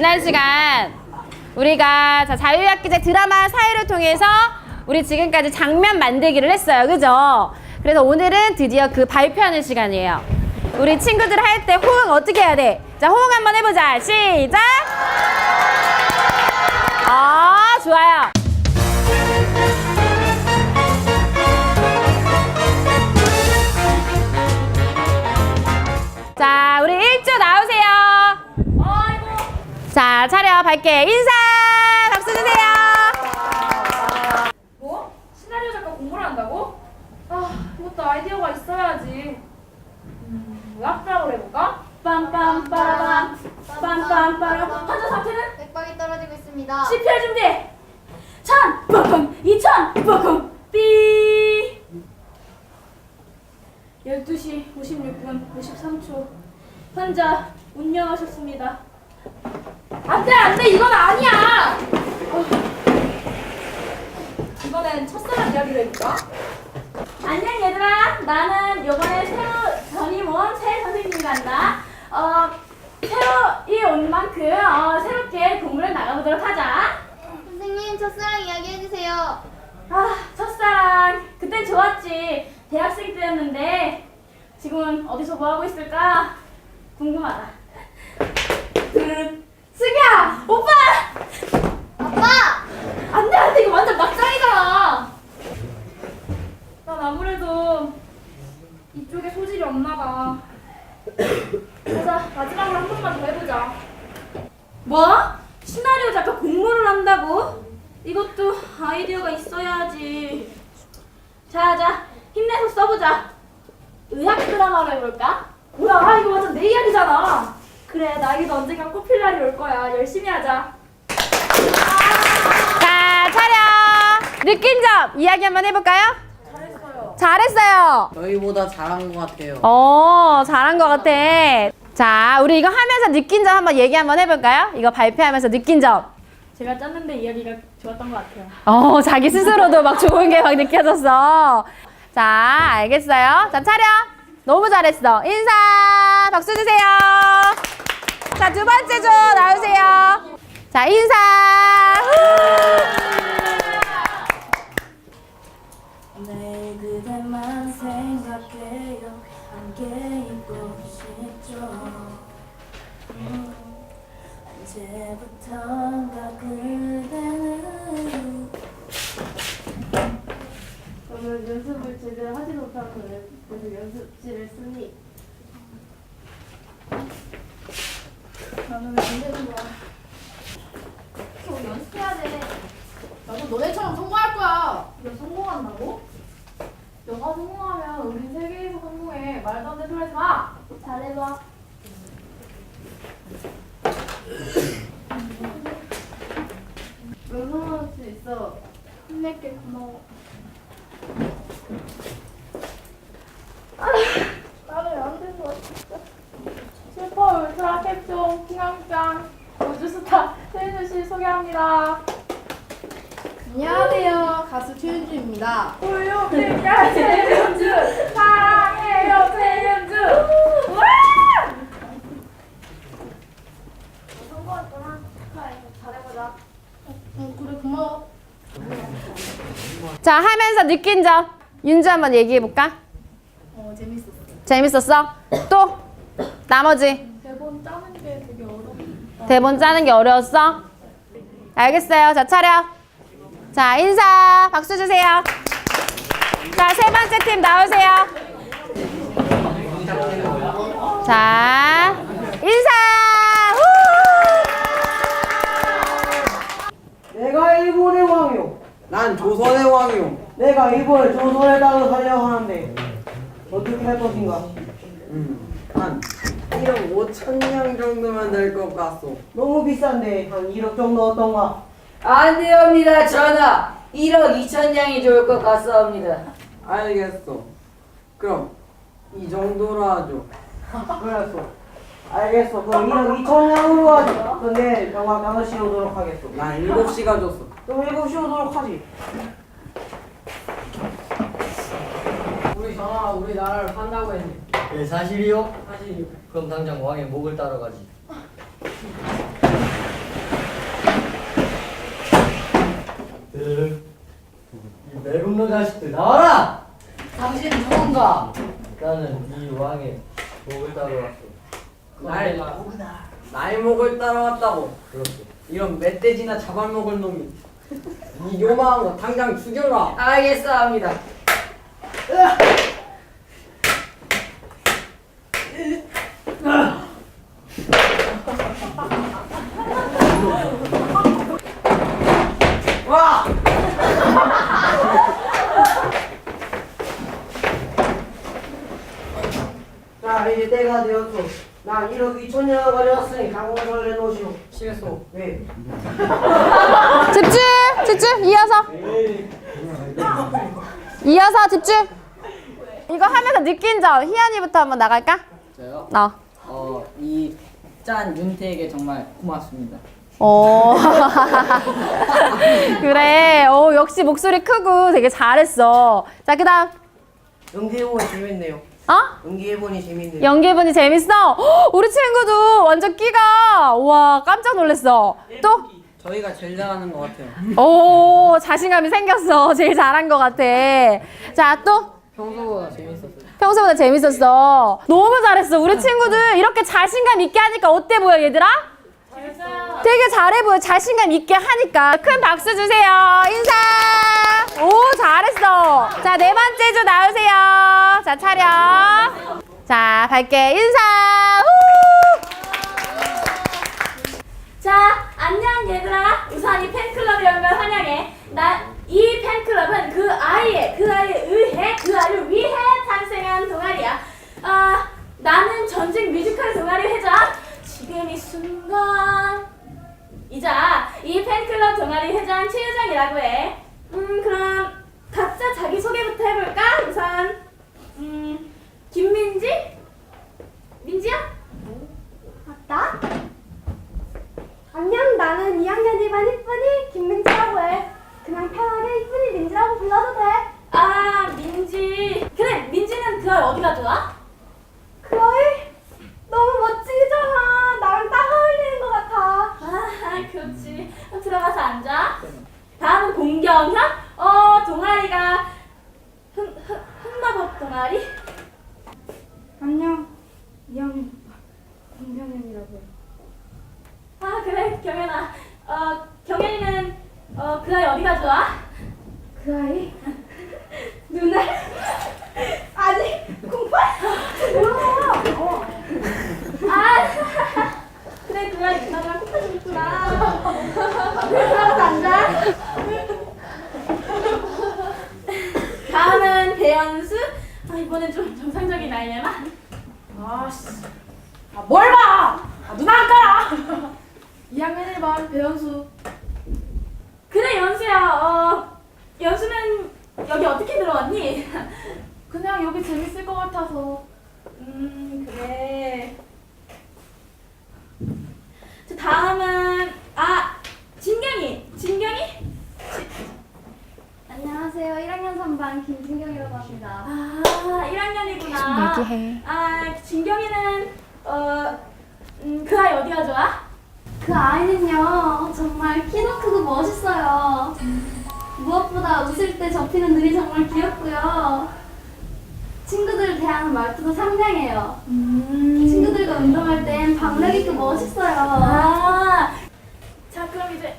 지난 시간 우리가 자, 자유학기제 드라마 사회를 통해서 우리 지금까지 장면 만들기를 했어요. 그죠? 그래서 오늘은 드디어 그 발표하는 시간이에요. 우리 친구들 할 때 호응 어떻게 해야 돼? 자, 호응 한번 해보자. 시작! 아, 좋아요. 자, 차려 밝게 인사! 박수 주세요. 뭐? 시나리오 작가 공부를 한다고? 아, 그것도 아이디어가 있어야지. 음, 의학적으로 해볼까? 빰빰빠라밤, 빰빰빠라. 환자 상태는? 맥박이 떨어지고 있습니다. CPR 준비! 천! 빠밤! 이천! 빠밤! 삐! 12시 56분 53초. 환자 운영하셨습니다. 안 돼, 안 돼! 이건 아니야! 어. 이번엔 첫사랑 이야기를 해볼까? 안녕 얘들아 나는 요번에 새로 전임 온새 선생님이란다 어 새로 이온 만큼 어, 새롭게 공부를 나가보도록 하자 선생님 첫사랑 이야기 해주세요. 아 첫사랑 그땐 좋았지 대학생 때였는데 지금은 어디서 뭐 하고 있을까 궁금하다 음, 승희야 오빠 아빠! 안돼 안돼 이거 완전 막장이잖아. 난 아무래도 이쪽에 소질이 없나 봐. 가자 마지막으로 한 번만 더 해보자. 뭐? 시나리오 작가 공모를 한다고? 이것도 아이디어가 있어야지. 자자 힘내서 써보자. 의학 드라마로 해볼까? 뭐야 이거 완전 내 이야기잖아. 그래 나에게도 언젠간 꽃필 날이 올 거야. 열심히 하자. 자, 차려. 느낀 점 이야기 한번 해볼까요? 잘했어요. 잘했어요. 저희보다 잘한 것 같아요. 어, 잘한 것 같아. 자, 우리 이거 하면서 느낀 점 한번 얘기 한번 해볼까요? 이거 발표하면서 느낀 점. 제가 짰는데 이야기가 좋았던 것 같아요. 어, 자기 스스로도 막 좋은 게 막 느껴졌어. 자, 알겠어요. 자, 차려. 너무 잘했어. 인사. 박수 주세요. 자, 두 번째 조 나오세요. 자, 인사. 음, 언제부턴가 그대는 오늘 연습을 제대로 하지 못하고 그래서 연습실을 쓰니 나는 왜안 되는 거야? 우리 연습해야 돼. 나도 너네처럼 성공할 거야. 너 성공한다고? 너가 성공하면 우린 세계에서 성공해. 말도 안 되는 소리 하지 마. 잘해봐. 넌 성공할 수 있어. 힘낼게 고마워. 아, 나는 안 돼서 진짜. 캡종 킹왕짱 우주스타 최윤주 씨 소개합니다. 안녕하세요. 가수 최윤주입니다. 우유빛깔 최윤주 사랑해요 최윤주 와! 성공했구나 잘해보자 응, 그래, 고마워. 자, 하면서 느낀 점. 윤주 한번 얘기해 볼까? 어, 재밌었어. 재밌었어? 또? 나머지. 대본 짜는 게 되게 어렵다 대본 짜는 게 어려웠어? 알겠어요. 자, 차려. 자, 인사. 박수 주세요. 자, 세 번째 팀 나오세요. 자, 인사. 후! 내가 일본의 왕이요. 난 조선의 왕이요. 내가 일본을 조선에 따라 살려 하는데 어떻게 할 것인가? 음, 한 1억 5천냥 정도면 될 것 같소. 너무 비싼데 한 1억 정도 어떤가? 안 되옵니다, 전하. 1억 2천 냥이 좋을 것 같사옵니다. 알겠소. 그럼 이 정도로 하죠. 그랬어. 알겠어. 그럼 1억 2천 양으로 하자. 근데 정확 5시 오도록 하겠어. 난 7시가 줬어. 그럼 7시 오도록 하지. 우리 전화 우리 나라를 판다고 했니? 예, 40이요? 40이요. 그럼 당장 왕의 목을 따라가지. 이 매국노 자식들 나와라! 당신 누군가? 나는 이 왕의 목을 따라왔어. 나의 목이다. 그러니까 나의 목을 따라왔다고. 그렇소. 이런 멧돼지나 잡아먹을 놈이. 이 요망한 거 당장 죽여라. 알겠사옵니다. 으악! 난 1억 2천냥을 가져왔으니 강공을 내놓으시오. 실소 왜? 집중! 집중! 이어서! 이어서 집중! 이거 하면서 느낀 점 희연이부터 한번 나갈까? 저요? 어. 어, 이 짠 윤태에게 정말 고맙습니다. 어. 그래. 어, 역시 목소리 크고 되게 잘했어. 자, 그 다음. 연기해보니 재밌네요. 어? 연기해보니 재밌네요. 연기해보니 재밌어? 헉, 우리 친구도 완전 끼가. 와, 깜짝 놀랐어. 또? 저희가 제일 잘하는 것 같아요 오, 자신감이 생겼어. 제일 잘한 것 같아. 자, 또? 평소보다 재밌었어요. 평소보다 재밌었어. 너무 잘했어. 우리 친구들 이렇게 자신감 있게 하니까 어때 보여, 얘들아? 되게 잘해 보여. 자신감 있게 하니까. 큰 박수 주세요. 인사. 오, 잘했어. 자, 네 번째 주 나오세요. 자, 차렷. 자, 밝게 인사. 후! 자, 안녕 얘들아. 우선 이 팬클럽에 온걸 환영해. 나 이 팬클럽은 그 아이의 그 아이에 의해 그 아이를 위해 탄생한 동아리야. 아, 나는 전직 뮤지컬 동아리 회장. 지금 이 순간 이자 이 팬클럽 동아리 회장 최유정이라고 해. 음, 그럼 각자 자기 소개부터 해볼까? 우선 음, 김민지, 민지야? 맞다. 안녕, 나는 2학년 1반 이쁜이 김민지라고 해. 그냥 편하게 이쁜이 민지라고 불러도 돼. 아, 민지. 그래, 민지는 그 아이 어디가 좋아? 그 아이? 너무 멋지잖아. 나랑 딱 어울리는 것 같아. 아, 그렇지. 그럼 들어가서 앉아. 다음은 공경현? 어, 동아리가 흠, 흠, 흠마법 동아리? 안녕. 2학년 공경현이라고 해. 아 그래 경현아 어 경현이는 어 그 아이 어디가 좋아? 그 아이? 누나? 아니 공팔? 뭐야 어. 아 그래 그 아이 누나랑 콩팥 있구나 그래서 앉아 다음은 배연수 아 이번엔 좀 정상적인 아이냐나 아씨. 아, 뭘 봐! 아, 누나 아까! 2학년 1반 배현수. 그래 연수야 어 연수는 여기 어떻게 들어왔니? 그냥 여기 재밌을 것 같아서. 음 그래 자 다음은 아 진경이 진경이? 안녕하세요. 1학년 3반 김진경이라고 합니다. 아 1학년이구나 얘기해. 아 진경이는 어그 아이 어디가 좋아? 그 아이는요, 정말 키도 크고 멋있어요. 무엇보다 웃을 때 접히는 눈이 정말 귀엽고요. 친구들을 대하는 말투도 상냥해요. 친구들과 운동할 땐 박력 있고 멋있어요. 아, 자 그럼 이제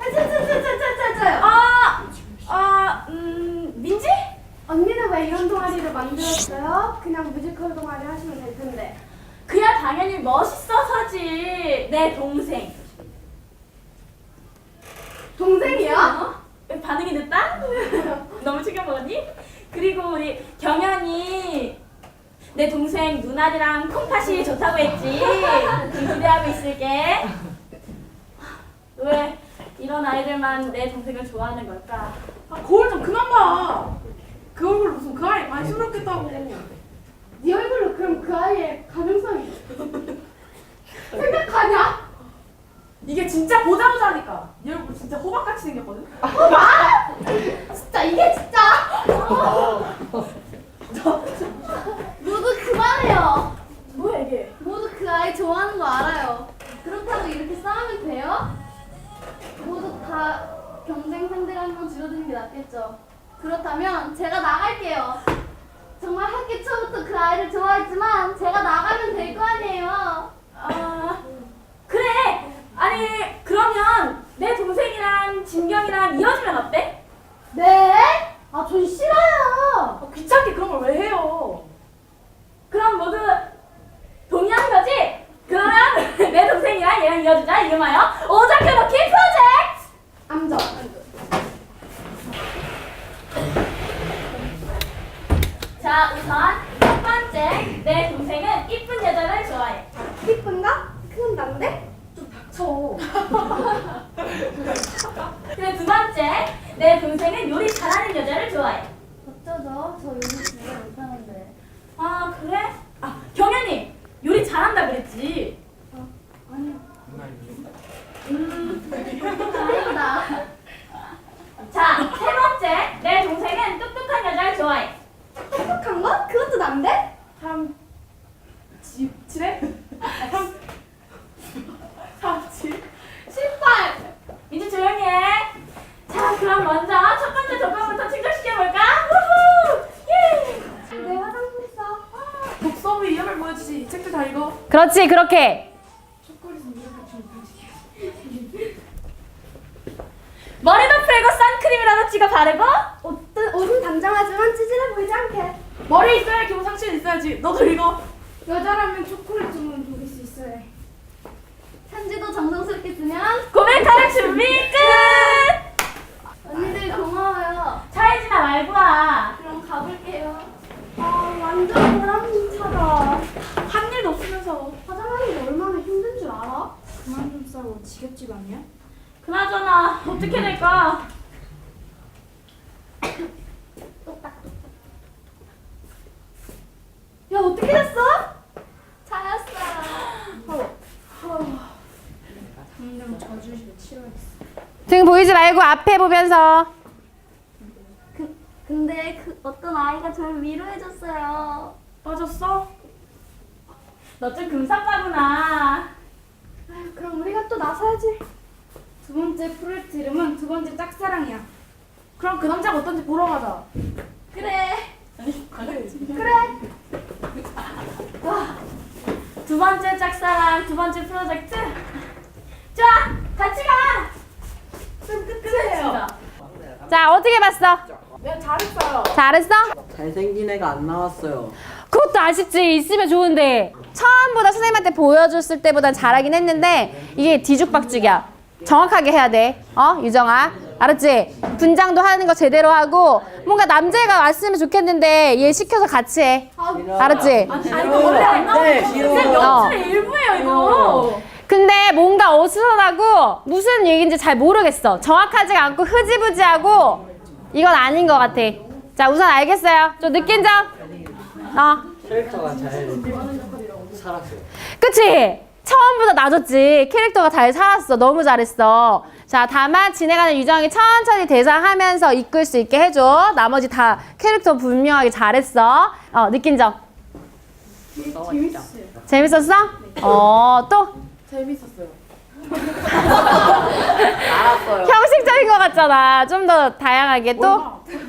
짜짜짜짜짜짜요. 아, 아, 음, 민지? 언니는 왜 이런 동아리를 만들었어요? 그냥 뮤지컬 동아리 하시면 될 텐데. 그야 당연히 멋있어서지. 내 동생. 동생이요? 어? 반응이 늦다? 너무 충격 먹었니? 그리고 우리 경연이 내 동생 누나리랑 콩팥이 좋다고 했지. 기대하고 있을게. 왜 이런 아이들만 내 동생을 좋아하는 걸까? 아, 거울 좀 그만 봐! 그 얼굴 무슨 그 아이 많이 시무룩했다고. 네 얼굴로 그럼 그 아이의 가능성이 생각하냐? 이게 진짜 보자보자니까. 네 얼굴 진짜 호박같이 생겼거든? 진짜 이게 진짜 모두 그만해요 뭐야 이게? 모두 그 아이 좋아하는 거 알아요 그렇다고 이렇게 싸우면 돼요? 모두 다 경쟁 상대가 한명 줄어드는 게 낫겠죠. 그렇다면 제가 나갈게요. 정말 학기 초부터 그 아이를 좋아했지만 제가 나가면 될 거 아니에요. 아 그래. 아니 그러면 내 동생이랑 진경이랑 이어지면 어때? 네? 아, 전 싫어요. 아, 귀찮게 그런 걸 왜 해요? 그럼 모두 동의하는 거지? 그러면 내 동생이랑 얘랑 이어주자 이름하여 오작교놓기 프로젝트! 암정. 자 우선 첫 번째 내 동생은 이쁜 여자를 좋아해 이쁜가? 그건 난데? 좀 닥쳐. 그리고 두 번째 내 동생은 요리 잘하는 여자를 좋아해 7에 3 4 7 18 이제 조용히 해자 그럼 먼저 첫 번째 조건부터 충족시켜볼까? 우후! 예! 네, 내 화장품 있어 독서부 이름을 보여주지. 이 책도 다 읽어. 그렇지 그렇게. 머리도 풀고 선크림이라도 찍어 바르고? 옷도, 옷은 당장 하지만 찌질해 보이지 않게. 머리 있어야 기본 상실 있어야지. 너도 읽어. 여자라면 초콜릿 주문 녹일 수 있어야 해. 편지도 정성스럽게 쓰면 고백하는 준비 끝! 언니들 고마워요. 차이지나 말고 와 그럼 가볼게요. 아 완전 보람차다. 한 일도 없으면서. 화장하는 게 얼마나 힘든 줄 알아? 그만 좀 싸고 지겹지가 않냐? 그나저나 어떻게 될까? 야 어떻게 됐어? 잘했어요. 당장 저주시를 치러야겠어. 등 보이지 말고 앞에 보면서. 그, 근데 그 어떤 아이가 저를 위로해줬어요. 빠졌어? 너 좀 금사빠구나 아유, 그럼 우리가 또 나서야지. 두 번째 프로젝트 이름은 두 번째 짝사랑이야. 그럼 그 남자가 어떤지 보러 가자. 그래. 그래. 두 번째 짝사랑 두 번째 프로젝트 좋아 같이 가 좀 끄끄해요. 자 어떻게 봤어? 내가 잘했어요. 잘했어? 잘생긴 애가 안 나왔어요. 그것도 아쉽지 있으면 좋은데 처음보다 선생님한테 보여줬을 때보단 잘하긴 했는데 이게 뒤죽박죽이야 정확하게 해야 돼 어 유정아 알았지? 분장도 하는 거 제대로 하고 뭔가 남자애가 왔으면 좋겠는데 얘 시켜서 같이 해 알았지? 아니 이거 원래 안 나오는 네, 거 어. 연출의 일부예요 이거 근데 뭔가 어수선하고 무슨 얘기인지 잘 모르겠어 정확하지가 않고 흐지부지하고 이건 아닌 것 같아 자 우선 알겠어요 좀 느낀 점? 어 캐릭터가 잘 살았어요. 그치? 처음보다 낮았지. 캐릭터가 잘 살았어. 너무 잘했어. 자, 다만 진행하는 유정이 천천히 대사하면서 이끌 수 있게 해줘. 나머지 다 캐릭터 분명하게 잘했어. 어, 느낀 점. 재밌었어요. 재밌었어? 어, 또? 재밌었어요. 알았어요. 형식적인 것 같잖아. 좀 더 다양하게 또?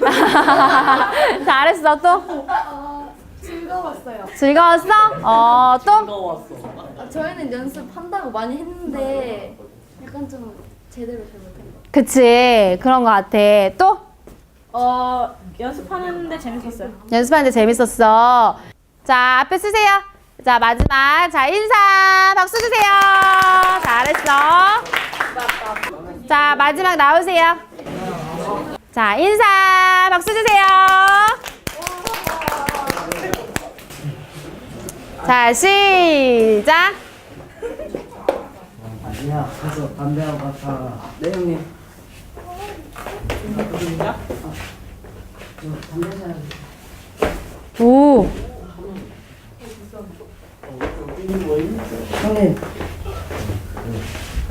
잘했어, 또? 어, 즐거웠어요. 즐거웠어? 어, 또? 뜨거웠어. 아, 저희는 연습한다고 많이 했는데 약간 좀 제대로 잘 못한 거. 그치. 그런 것 같아. 또? 어 연습하는데 재밌었어요. 연습하는데 재밌었어. 자, 앞에 쓰세요. 자, 마지막. 자, 인사. 박수 주세요. 잘했어. 자, 마지막 나오세요. 자, 인사. 박수 주세요. 자, 시작. 아니야, 가서 담배하고 같아. 네 형님. 사야 오. 형님.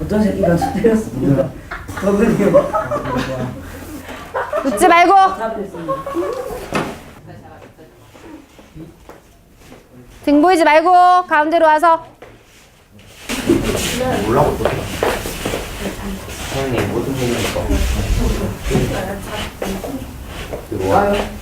어떤 새끼가 저? 누가? 저분이요. 웃지 말고. 등 보이지 말고 가운데로 와서. 선생님 무슨 소리입니까? 들어와. 들어와.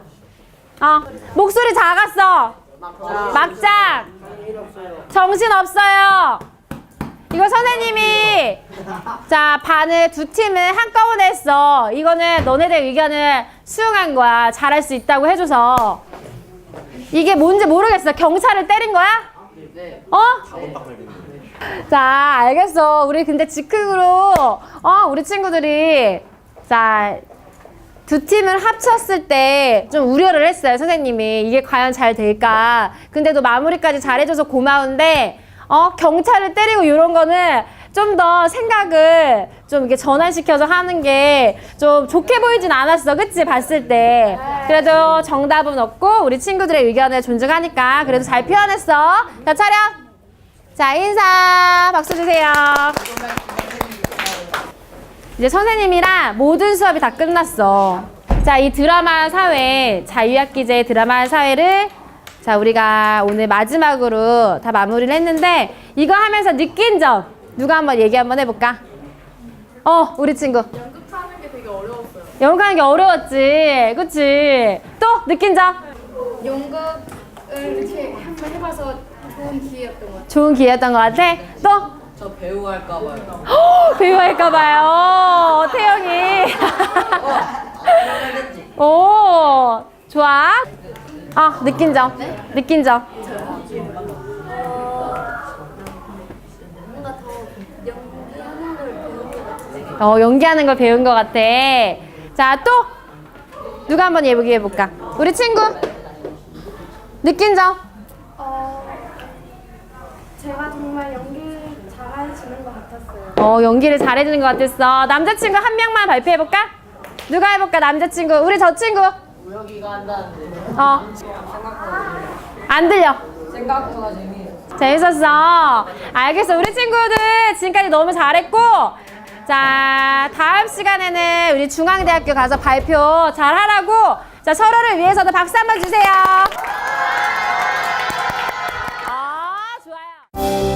어, 목소리 작았어. 막장. 정신 없어요. 이거 선생님이 자 반을 두 팀을 한꺼번에 했어. 이거는 너네들 의견을 수용한 거야. 잘할 수 있다고 해줘서 이게 뭔지 모르겠어. 경찰을 때린 거야? 어? 자 알겠어. 우리 근데 즉흥으로 어 우리 친구들이 자. 두 팀을 합쳤을 때 좀 우려를 했어요 선생님이. 이게 과연 잘 될까? 근데도 마무리까지 잘해줘서 고마운데 어 경찰을 때리고 이런 거는 좀 더 생각을 좀 이렇게 전환시켜서 하는 게 좀 좋게 보이진 않았어 그치? 봤을 때. 그래도 정답은 없고 우리 친구들의 의견을 존중하니까 그래도 잘 표현했어. 자 차렷. 자 인사 박수 주세요 이제 선생님이랑 모든 수업이 다 끝났어. 자, 이 드라마 사회, 자유학기제 드라마 사회를 자, 우리가 오늘 마지막으로 다 마무리를 했는데 이거 하면서 느낀 점 누가 한번 얘기 한번 해볼까? 어, 우리 친구. 연극하는 게 되게 어려웠어요. 연극하는 게 어려웠지. 그치? 또 느낀 점? 연극을 이렇게 한번 해봐서 좋은 기회였던 것 같아요. 좋은 기회였던 것 같아? 또? 저 배우 할까 봐요. 배우 할까봐요. 태영이. 오, 좋아. 아, 느낀 점. 느낀 점. 뭔가 더 연기하는 걸 배운 것 같아요. 어, 연기하는 걸 배운 것 같아. 자, 또 누가 한번 얘기해 볼까? 우리 친구 느낀 점. 어 연기를 잘해주는 것 같았어. 남자친구 한 명만 발표해볼까? 누가 해볼까? 남자친구. 우리 저 친구. 우혁이가 한다는데. 어. 안 들려. 생각보다 재미있어. 재밌었어. 알겠어. 우리 친구들 지금까지 너무 잘했고. 자, 다음 시간에는 우리 중앙대학교 가서 발표 잘 하라고. 자, 서로를 위해서도 박수 한 번 주세요. 아, 좋아요.